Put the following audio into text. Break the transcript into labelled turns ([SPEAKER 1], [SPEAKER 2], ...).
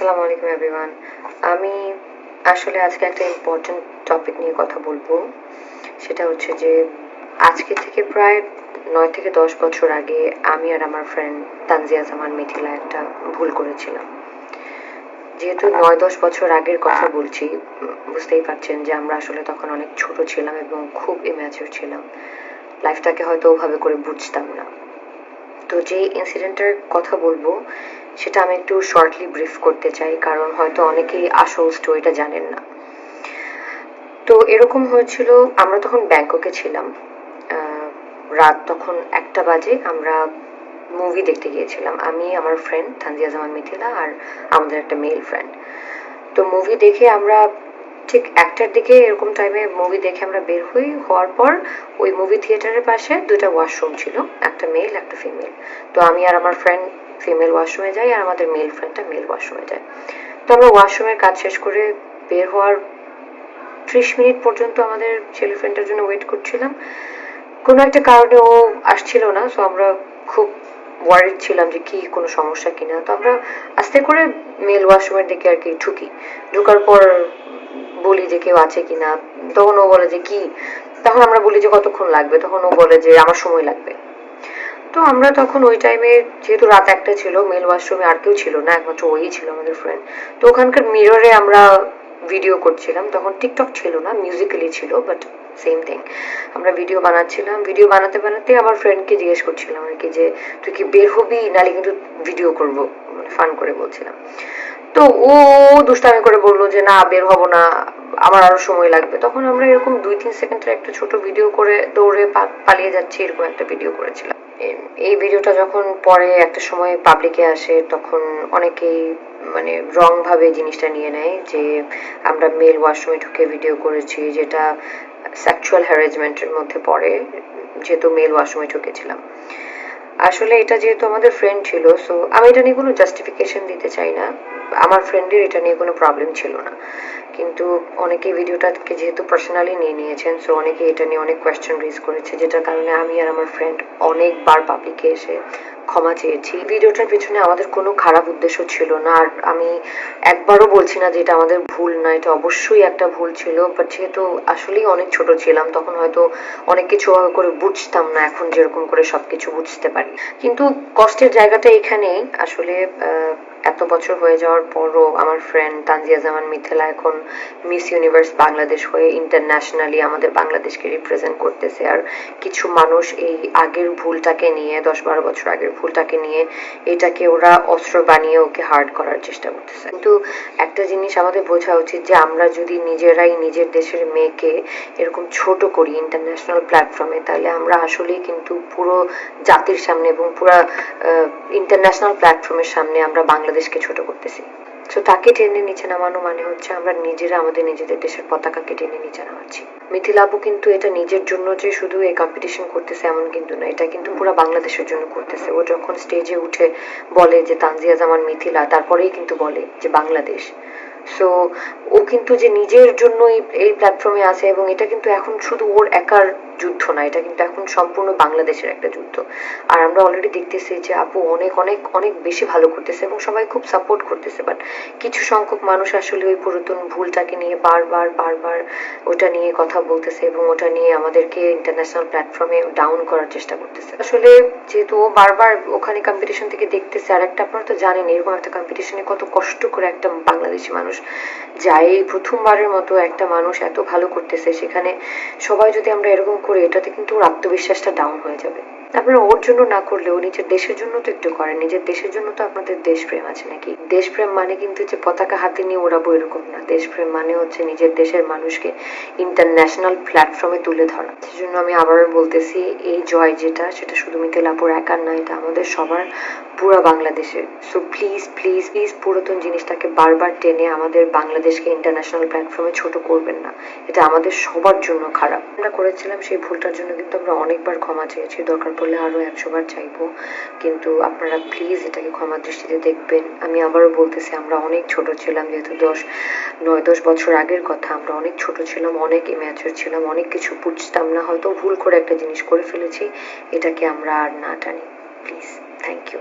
[SPEAKER 1] আসসালামু আলাইকুম এভরিওয়ান আমি আসলে আজকে একটা ইম্পর্টেন্ট টপিক নিয়ে কথা বলব। সেটা হচ্ছে যে, আজকে থেকে প্রায় নয় থেকে দশ বছর আগে আমি আর আমার ফ্রেন্ড তানজিয়া জামান মিথিলা একটা ভুল করেছিলাম। যেহেতু নয় দশ বছর আগের কথা বলছি, বুঝতেই পারছেন যে আমরা আসলে তখন অনেক ছোট ছিলাম এবং খুব ইম্যাচিউর ছিলাম। লাইফটাকে হয়তো ওভাবে করে বুঝতাম না। তো যে ইনসিডেন্টের কথা বলব, সেটা আমি একটু শর্টলি ব্রিফ করতে চাই, কারণ হয়তো অনেকেই আসল স্টোরিটা জানেন না। তো এরকম হয়েছিল, আমরা তখন ব্যাংককে ছিলাম। রাত তখন একটা বাজে, আমরা মুভি দেখতে গিয়েছিলাম। আমি, আমার ফ্রেন্ড তানজিয়া জামান মিথিলা আর আমাদের একটা মেল ফ্রেন্ড তো মুভি দেখে আমরা ঠিক একটার দিকে এরকম টাইমে মুভি দেখে আমরা বের হই, হওয়ার পর ওই মুভি থিয়েটারের পাশে দুটা ওয়াশরুম ছিল, একটা মেল একটা ফিমেল তো আমি আর আমার ফ্রেন্ড ফিমেল ওয়াশরুমে যাই আর আমাদের মেল ফ্রেন্ডটা মেল ওয়াশরুমে যায়। তো আমরা ওয়াশরুমের কাজ শেষ করে বের হওয়ার ত্রিশ মিনিট পর্যন্ত আমাদের ছেলে ফ্রেন্ডটার জন্য ওয়েট করছিলাম। কোনো একটা কারণে ও আসছিল না সো আমরা খুব ওয়ারিড ছিলাম যে কি, কোনো সমস্যা কিনা। তো আমরা আস্তে করে মেল ওয়াশরুমের দিকে আর কি ঢুকি। ঢোকার পর বলি যে কেউ আছে কিনা, তখন ও বলে যে কি? তখন আমরা বলি যে কতক্ষণ লাগবে? তখন ও বলে যে আমার সময় লাগবে। তো আমরা তখন ওই টাইমে যেহেতু রাত একটা ছিল মেল ওয়াশরুমে আর কেউ ছিল না, একমাত্র ওই ছিল আমাদের ফ্রেন্ড তো ওখানকার মিররে আমরা ভিডিও করছিলাম। তখন টিকটক ছিল না মিউজিক্যালি ছিল বাট সেম থিং আমরা ভিডিও বানাচ্ছিলাম। ভিডিও বানাতে বানাতে আমার ফ্রেন্ডকে জিজ্ঞেস করছিলাম আর কি যে, তুই কি বের হবি? নালে কিন্তু ভিডিও করব। মানে ফান করে বলছিলাম। তো ও দুষ্টামি করে বলল যে, না, বের হব না, আমার আরও সময় লাগবে। তখন আমরা এরকম দুই, তিন সেকেন্ডের একটা ছোট ভিডিও করে দৌড়ে পালিয়ে যাচ্ছি, এরকম একটা ভিডিও করেছিলাম। এই ভিডিওটা যখন পরে একটা সময় পাবলিকে আসে, তখন অনেকেই মানে রং ভাবে জিনিসটা নিয়ে নেয় যে, আমরা মেল ওয়াশরুমে ঢুকে ভিডিও করেছি যেটা সেক্সুয়াল হ্যারাসমেন্টের মধ্যে পড়ে, যেহেতু মেল ওয়াশরুমে ঢুকেছিলাম। আসলে এটা যেহেতু আমাদের ফ্রেন্ড ছিল সো আমি এটা নিয়ে কোনো জাস্টিফিকেশন দিতে চাই না। আমার ফ্রেন্ডের এটা নিয়ে কোনো প্রবলেম ছিল না। কিন্তু অনেকে ভিডিওটাকে যেহেতু পার্সোনালি নিয়ে নিয়েছেন সো অনেকে এটা নিয়ে অনেক কোয়েশ্চেন রেজ করেছে, যেটার কারণে আমি আর আমার ফ্রেন্ড অনেকবার পাবলিকে এসে ক্ষমা চেয়েছি। ভিডিওটার পিছনে আমাদের কোনো খারাপ উদ্দেশ্য ছিল না। আর আমি একবারও বলছি না যে এটা আমাদের ভুল না, এটা অবশ্যই একটা ভুল ছিল। বাট যেহেতু আসলেই অনেক ছোট ছিলাম, তখন হয়তো অনেক কিছু করে বুঝতাম না এখন যেরকম করে সবকিছু বুঝতে পারি। কিন্তু কষ্টের জায়গাটা এখানেই। আসলে এত বছর হয়ে যাওয়ার পরও আমার ফ্রেন্ড তানজিয়া জামান মিথিলা এখন মিস ইউনিভার্স বাংলাদেশ হয়ে ইন্টারন্যাশনালি আমাদের বাংলাদেশকে রিপ্রেজেন্ট করতেছে। আর কিছু মানুষ এই আগের ভুলটাকে নিয়ে দশ বারো বছর আগের ভুলটাকে নিয়ে এটাকে ওরা অস্ত্র বানিয়ে ওকে হার্ড করার চেষ্টা করতেছে। কিন্তু একটা জিনিস আমাদের বোঝা উচিত যে আমরা যদি নিজেরাই নিজের দেশের মেয়েকে এরকম ছোট করি ইন্টারন্যাশনাল প্ল্যাটফর্মে তাহলে আমরা আসলেই কিন্তু পুরো জাতির সামনে এবং পুরো ইন্টারন্যাশনাল প্ল্যাটফর্মের সামনে আমরা বাংলাদেশকে ছোট করতেছি। তো তাকে টেনে নিচে নামানো মানে হচ্ছে আমরা নিজেরা আমাদের নিজেদের দেশের পতাকাকে টেনে নিচে নামাচ্ছি। মিথিলাবু কিন্তু এটা নিজের জন্য যে শুধু এই কম্পিটিশন করতেছে এমন কিন্তু না, এটা কিন্তু পুরো বাংলাদেশের জন্য করতেছে। ও যখন স্টেজে উঠে বলে যে, তানজিয়া জামান মিথিলা, তারপরেই কিন্তু বলে যে, বাংলাদেশ। সো ও কিন্তু যে নিজের জন্য এই- প্ল্যাটফর্মে আছে এবং এটা কিন্তু এখন শুধু ওর একার যুদ্ধ না, এটা কিন্তু এখন সম্পূর্ণ বাংলাদেশের একটা যুদ্ধ। আর আমরা অলরেডি দেখতেছি যে আপু অনেক অনেক অনেক বেশি ভালো করতেছে এবং সবাই খুব সাপোর্ট করতেছে বাট কিছু সংখ্যক মানুষ আসলে ওই পুরাতন ভুলটাকে নিয়ে বারবার বারবার ওটা নিয়ে কথা বলতেছে এবং ওটা নিয়ে আমাদেরকে ইন্টারন্যাশনাল প্ল্যাটফর্মে ডাউন করার চেষ্টা করতেছে। আসলে যেহেতু ও বারবার ওখানে কম্পিটিশন থেকে দেখতেছে আর একটা আপনারা তো জানেন, এরকম একটা কম্পিটিশনে কত কষ্ট করে একটা বাংলাদেশি মানুষ যায় এই প্রথমবারের মতো একটা মানুষ এত ভালো করতেছে, সেখানে সবাই যদি আমরা এরকম করি, এটাতে কিন্তু ওর আত্মবিশ্বাসটা ডাউন হয়ে যাবে। আপনারা ওর জন্য না করলেও নিজের দেশের জন্য তো একটু করেন নিজের দেশের জন্য তো আপনাদের দেশপ্রেম আছে নাকি? দেশপ্রেম মানে কিন্তু যে পতাকা হাতে নিয়ে ওড়াবো এরকম না। দেশপ্রেম মানে হচ্ছে নিজের দেশের মানুষকে ইন্টারন্যাশনাল প্ল্যাটফর্মে তুলে ধরা। সেজন্য আমি আবারও বলতেছি, এই জয় যেটা, সেটা শুধু মিথিলাপুর একার না, এটা আমাদের সবার পুরো বাংলাদেশের। সো প্লিজ প্লিজ প্লিজ পুরাতন জিনিসটাকে বারবার টেনে আমাদের বাংলাদেশকে ইন্টারন্যাশনাল প্ল্যাটফর্মে ছোট করবেন না। এটা আমাদের সবার জন্য খারাপ। আমরা করেছিলাম সেই ভুলটার জন্য কিন্তু আমরা অনেকবার ক্ষমা চেয়েছি, দরকার পড়লে আরও একশো বার চাইব। কিন্তু আপনারা প্লিজ এটাকে ক্ষমা দৃষ্টিতে দেখবেন। আমি আবারও বলতেছি, আমরা অনেক ছোট ছিলাম, যেহেতু দশ, নয়, দশ বছর আগের কথা, আমরা অনেক ছোট ছিলাম, অনেক ইম্যাচুর ছিলাম, অনেক কিছু বুঝতাম না, হয়তো ভুল করে একটা জিনিস করে ফেলেছি, এটাকে আমরা আর না টানি। Please thank you